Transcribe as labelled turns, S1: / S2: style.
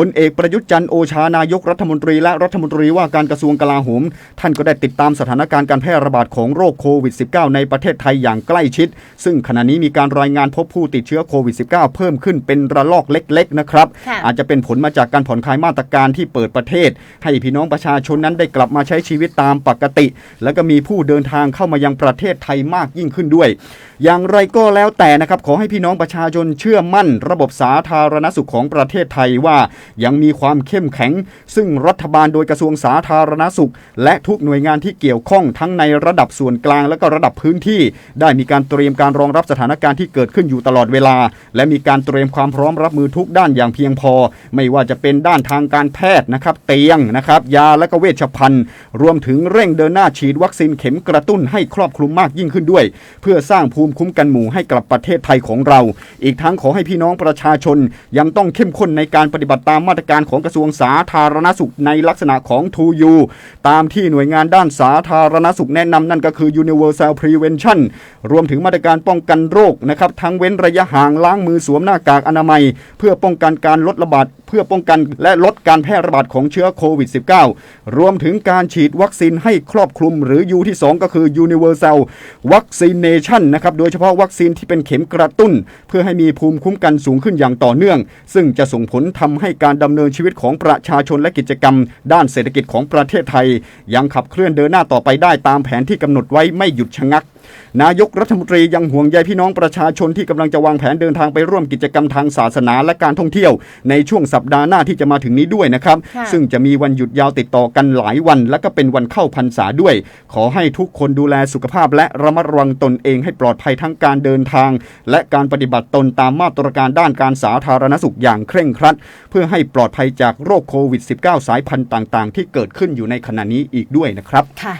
S1: พลเอกประยุทธ์จันทร์โอชานายกรัฐมนตรีและรัฐมนตรีว่าการกระทรวงกลาโหม ท่านก็ได้ติดตามสถานการณ์การแพร่ระบาดของโรคโควิด -19 ในประเทศไทยอย่างใกล้ชิด ซึ่งขณะนี้มีการรายงานพบผู้ติดเชื้อโควิด -19 เพิ่มขึ้นเป็นระลอกเล็กๆนะครับ
S2: ค่ะ
S1: อาจจะเป็นผลมาจากการผ่อนคลายมาตรการที่เปิดประเทศ ให้พี่น้องประชาชนนั้นได้กลับมาใช้ชีวิตตามปกติ แล้วก็มีผู้เดินทางเข้ามายังประเทศไทยมากยิ่งขึ้นด้วย อย่างไรก็แล้วแต่นะครับขอให้พี่น้องประชาชนเชื่อมั่น ระบบสาธารณสุขของประเทศไทยว่ายังมีความเข้มแข็ง ซึ่งรัฐบาลโดยกระทรวงสาธารณสุข และทุกหน่วยงานที่เกี่ยวข้องทั้งในระดับส่วนกลางและก็ระดับพื้นที่ ได้มีการเตรียมการรองรับสถานการณ์ที่เกิดขึ้นอยู่ตลอดเวลา และมีการเตรียมความพร้อมรับมือทุกด้านอย่างเพียงพอ ไม่ว่าจะเป็นด้านทางการแพทย์นะครับเตียงนะครับยาและก็เวชภัณฑ์ รวมถึงเร่งเดินหน้าฉีดวัคซีนเข็มกระตุ้นให้ครอบคลุมมากยิ่งขึ้นด้วย เพื่อสร้างภูมิคุ้มกันหมู่ให้กับประเทศไทยของเรา อีกทั้งขอให้พี่น้องประชาชนยังต้องเข้มข้นในการปฏิบัติตามามมาตรการของกระทรวงสาธารณสุขในลักษณะของ 2U ตามที่หน่วยงานด้านสาธารณสุขแนะนำนั่นก็คือ Universal Prevention รวมถึงมาตรการป้องกันโรคนะครับทั้งเว้นระยะห่างล้างมือสวมหน้ากากอนามัย เพื่อป้องกันการลดระบาดเพื่อป้องกันและลดการแพร่ระบาดของเชื้อโควิด -19 รวมถึงการฉีดวัคซีนให้ครอบคลุมหรือ U ที่ 2 ก็คือ Universal Vaccination นะครับโดยเฉพาะวัคซีนที่เป็นเข็มกระตุ้น เพื่อให้มีภูมิคุ้มกันสูงขึ้นอย่างต่อเนื่อง ซึ่งจะส่งผลทำให้การดำเนินชีวิตของประชาชนและกิจกรรม ด้านเศรษฐกิจของประเทศไทย ยังขับเคลื่อนเดินหน้าต่อไปได้ตามแผนที่กำหนดไว้ไม่หยุดชะงัก นายกรัฐมนตรียังห่วงใยพี่น้องประชาชนที่กำลังจะวางแผนเดินทางไปร่วมกิจกรรมทางศาสนาและการท่องเที่ยว ในช่วงสัปดาห์หน้าที่จะมาถึงนี้ด้วยนะครับ
S2: ค่ะ
S1: ซึ่งจะมีวันหยุดยาวติดต่อกันหลายวัน และก็เป็นวันเข้าพรรษาด้วย ขอให้ทุกคนดูแลสุขภาพ และระมัดระวังตนเองให้ปลอดภัยทั้งการเดินทาง และการปฏิบัติตนตามมาตรการด้านการสาธารณสุขอย่างเคร่งครัด เพื่อให้ปลอดภัยจากโรคโควิด -19 สายพันธุ์ต่าง ๆ ที่เกิดขึ้นอยู่ในขณะนี้อีกด้วยนะครับ
S2: ค่ะ